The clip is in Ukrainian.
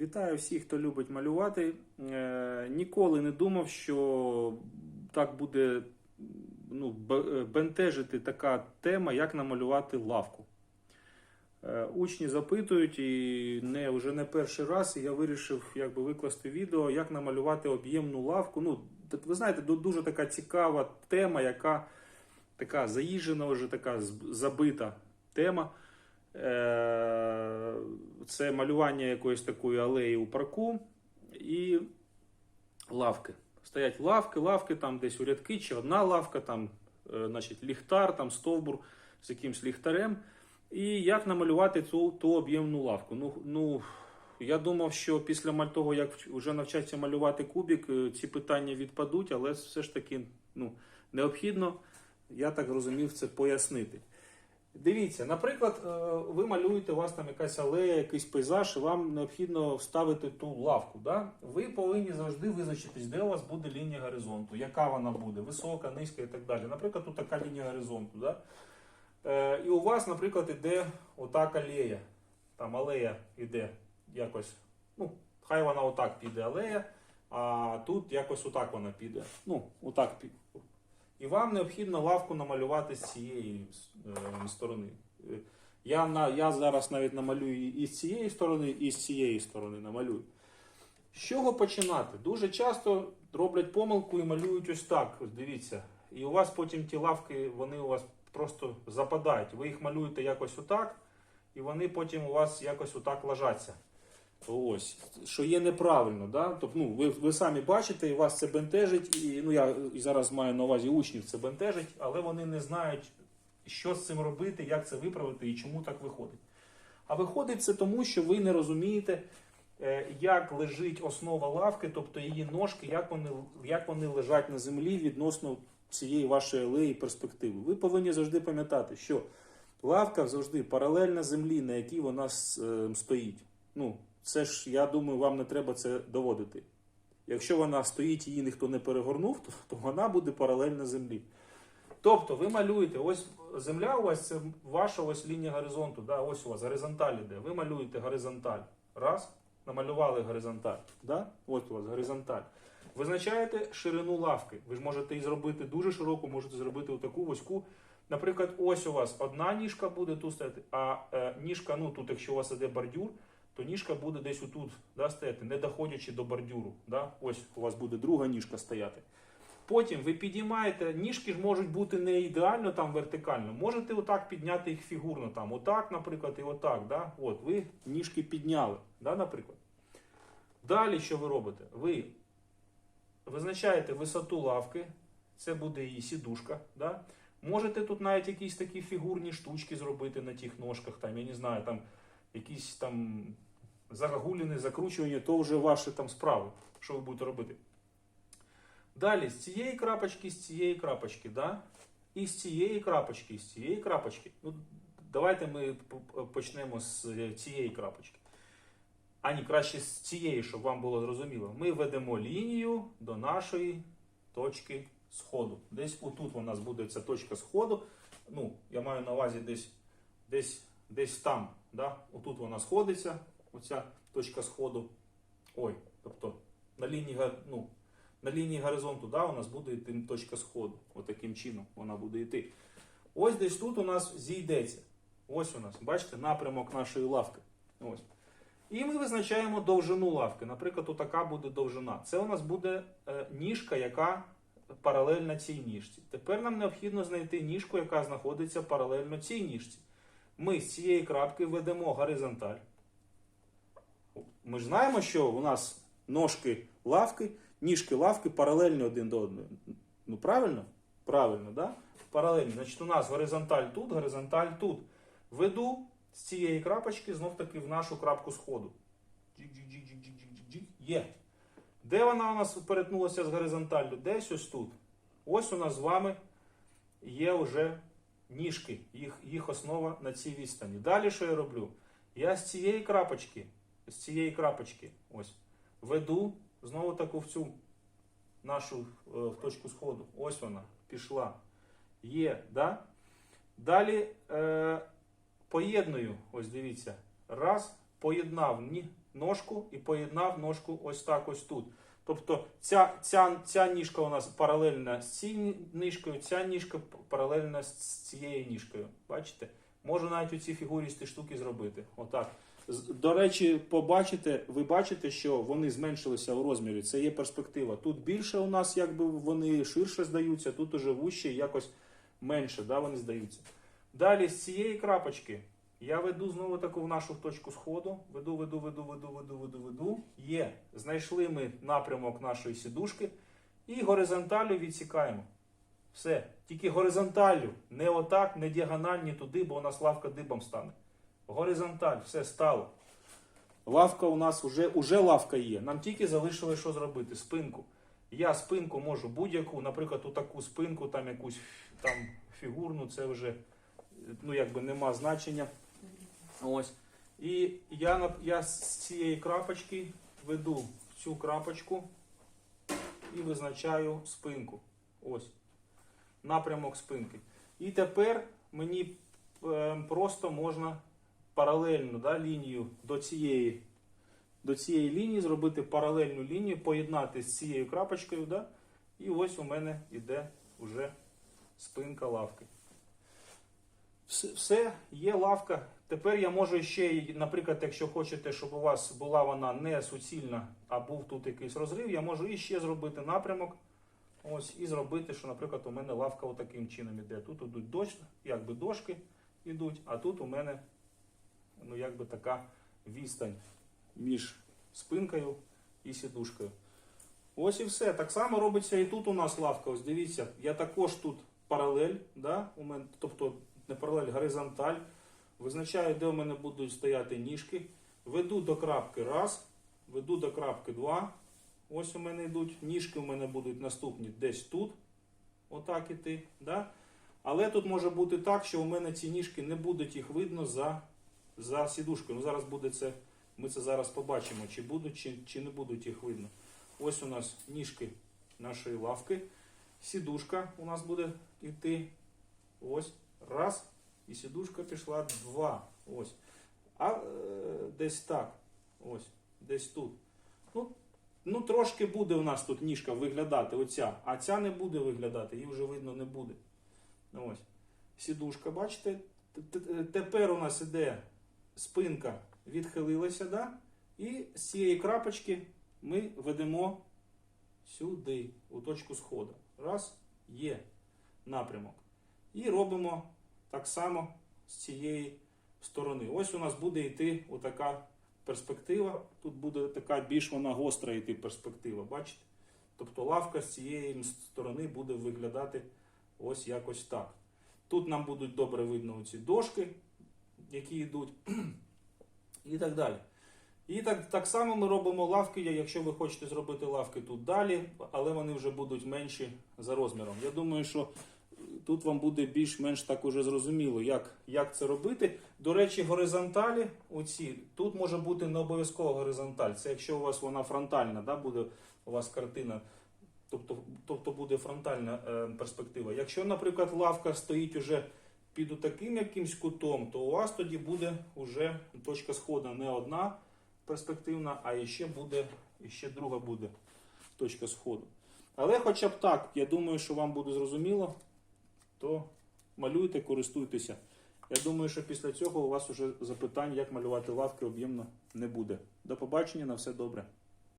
Вітаю всіх, хто любить малювати. Е, ніколи не думав, що так буде ну, бентежити така тема, як намалювати лавку. Е, учні запитують, і не, вже не перший раз і я вирішив якби, викласти відео, як намалювати об'ємну лавку. Ну, ви знаєте, дуже така цікава тема, яка така заїжджена, вже така забита тема. Е, Це малювання якоїсь такої алеї у парку і лавки. Стоять лавки, лавки там десь у рядки, чи одна лавка, там, е, значить, ліхтар, там стовбур з якимсь ліхтарем. І як намалювати ту, ту об'ємну лавку? Ну, ну, я думав, що після того, як вже навчаться малювати кубик, е, ці питання відпадуть, але все ж таки ну, необхідно, я так розумів, це пояснити. Дивіться, наприклад, е, ви малюєте, у вас там якась алея, якийсь пейзаж, і вам необхідно вставити ту лавку. Да? Ви повинні завжди визначитись, де у вас буде лінія горизонту, яка вона буде, висока, низька і так далі. Наприклад, тут така лінія горизонту. Да? Е, і у вас, наприклад, іде отак алея. Там алея іде якось. Ну, хай вона отак піде алея, а тут якось отак вона піде. Ну, отак піде. І вам необхідно лавку намалювати з цієї е, сторони. Е, Я, на, я зараз навіть намалюю і з цієї сторони, і з цієї сторони намалюю. З чого починати? Дуже часто роблять помилку і малюють ось так. Ось дивіться. І у вас потім ті лавки, вони у вас просто западають. Ви їх малюєте якось отак, і вони потім у вас якось отак ложаться. Ось, що є неправильно, да? Тобто, ну, ви, ви самі бачите, і вас це бентежить, і ну я і зараз маю на увазі учнів це бентежить, але вони не знають, що з цим робити, як це виправити і чому так виходить. А виходить це тому, що ви не розумієте, е, як лежить основа лавки, тобто її ножки, як вони, як вони лежать на землі відносно цієї вашої алеї перспективи. Ви повинні завжди пам'ятати, що лавка завжди паралельна землі, на якій вона е, стоїть. Ну, це ж, я думаю, вам не треба це доводити. Якщо вона стоїть її ніхто не перегорнув, то, то вона буде паралельна землі. Тобто ви малюєте, ось земля у вас це ваша ось лінія горизонту, да? ось у вас горизонталь іде. Ви малюєте горизонталь. Раз, намалювали горизонталь. Да? Ось у вас горизонталь. Визначаєте ширину лавки. Ви ж можете її зробити дуже широку, можете зробити таку вузьку. Наприклад, ось у вас одна ніжка буде тут стояти, а е, ніжка, ну тут, якщо у вас іде бордюр, то ніжка буде десь отут да, стояти, не доходячи до бордюру. Да? Ось у вас буде друга ніжка стояти. Потім ви підіймаєте, ніжки ж можуть бути не ідеально там вертикально. Можете отак підняти їх фігурно. Там, отак, наприклад, і отак. Да? От, ви ніжки підняли, да, наприклад. Далі що ви робите? Ви визначаєте висоту лавки, це буде її сідушка. Да? Можете тут навіть якісь такі фігурні штучки зробити на тих ножках, там, я не знаю, там якісь там загагуліни, закручування, то вже ваші там справи, що ви будете робити. Далі, з цієї крапочки, з цієї крапочки, да? і з цієї крапочки, і з цієї крапочки. Ну, давайте ми почнемо з е, цієї крапочки. А ні, краще з цієї, щоб вам було зрозуміло. Ми ведемо лінію до нашої точки сходу. Десь отут у нас буде ця точка сходу. Ну, я маю на увазі десь, десь, десь там. Да? Отут вона сходиться, оця точка сходу. Ой, тобто на лінії, ну, на лінії горизонту да, у нас буде йти точка сходу. Отаким чином вона буде йти. Ось десь тут у нас зійдеться. Ось у нас, бачите, напрямок нашої лавки. Ось. І ми визначаємо довжину лавки. Наприклад, отака буде довжина. Це у нас буде е, ніжка, яка паралельна цій ніжці. Тепер нам необхідно знайти ніжку, яка знаходиться паралельно цій ніжці. Ми з цієї крапки ведемо горизонталь. Ми ж знаємо, що у нас ножки лавки, ніжки лавки паралельні один до одного. Ну правильно? Правильно, да? Паралельно. Значить, у нас горизонталь тут, горизонталь тут. Веду з цієї крапочки знов таки в нашу крапку сходу. Є. Де вона у нас перетнулася з горизонталлю? Десь ось тут. Ось у нас з вами є вже ніжки, їх, їх основа на цій відстані. Далі що я роблю? Я з цієї крапочки, з цієї крапочки, ось, веду знову таку в цю нашу е, в точку сходу. Ось вона пішла. Є, да? Далі е, поєдную, ось дивіться, раз, поєднав ножку і поєднав ножку ось так ось тут. Тобто ця, ця, ця ніжка у нас паралельна з цією ніжкою, ця ніжка паралельна з цією ніжкою. Бачите? Можу навіть у цій фігурі з ті штуки зробити. Отак. До речі, побачите, ви бачите, що вони зменшилися у розмірі. Це є перспектива. Тут більше у нас, якби вони ширше здаються, тут уже вужче якось менше, да, вони здаються. Далі з цієї крапочки я веду знову таку в нашу точку сходу. Веду, веду, веду, веду, веду, веду, веду. Є. Знайшли ми напрямок нашої сідушки і горизонталю відсікаємо. Все. Тільки горизонталю. Не отак, не діагональ, ні туди, бо у нас лавка дибом стане. Горизонталь, все стало. Лавка у нас вже, уже лавка є. Нам тільки залишилось що зробити? Спинку. Я спинку можу будь-яку, наприклад, у таку спинку, там якусь там фігурну, це вже ну, якби нема значення. Ось. І я, я з цієї крапочки веду цю крапочку і визначаю спинку. Ось. Напрямок спинки. І тепер мені е, просто можна паралельну да, лінію до цієї, до цієї лінії, зробити паралельну лінію, поєднати з цією крапочкою. Да, і ось у мене йде вже спинка лавки. Все, є лавка. Тепер я можу ще, наприклад, якщо хочете, щоб у вас була вона не суцільна, а був тут якийсь розрив, я можу і ще зробити напрямок. Ось, і зробити, що, наприклад, у мене лавка отаким чином іде. Тут ідуть доч, якби дошки йдуть, а тут у мене ну, якби така відстань між спинкою і сідушкою. Ось і все. Так само робиться і тут у нас лавка. Ось дивіться, я також тут паралель, да, у мене, тобто не паралель, горизонталь. Визначаю, де у мене будуть стояти ніжки. Веду до крапки раз, веду до крапки два. Ось у мене йдуть. Ніжки у мене будуть наступні десь тут. Отак іти. Да? Але тут може бути так, що у мене ці ніжки не будуть їх видно за, за сідушкою. Ну, зараз буде це, ми це зараз побачимо, чи будуть, чи, чи не будуть їх видно. Ось у нас ніжки нашої лавки. Сідушка у нас буде йти. Ось. Раз. І сідушка пішла два. Ось. А е, десь так. Ось. Десь тут. Ну, ну, трошки буде у нас тут ніжка виглядати, оця, а ця не буде виглядати, її вже видно не буде. Ось. Сідушка, бачите? Т- Тепер у нас іде спинка відхилилася, да? і з цієї крапочки ми ведемо сюди, у точку сходу. Раз, є напрямок. І робимо так само з цієї сторони. Ось у нас буде йти отака перспектива. Тут буде така більш вона гостра йти перспектива, бачите? Тобто лавка з цієї сторони буде виглядати ось якось так. Тут нам будуть добре видно ці дошки, які йдуть, і так далі. І так, так само ми робимо лавки, якщо ви хочете зробити лавки тут далі, але вони вже будуть менші за розміром. Я думаю, що тут вам буде більш-менш так уже зрозуміло, як, як це робити. До речі, горизонталі, оці, тут може бути не обов'язково горизонталь. Це якщо у вас вона фронтальна, да, буде у вас картина, тобто, тобто буде фронтальна е, перспектива. Якщо, наприклад, лавка стоїть уже під таким якимсь кутом, то у вас тоді буде вже точка сходу не одна перспективна, а ще буде, ще друга буде точка сходу. Але хоча б так, я думаю, що вам буде зрозуміло, то малюйте, користуйтеся. Я думаю, що після цього у вас уже запитань, як малювати лавки об'ємно, не буде. До побачення, на все добре.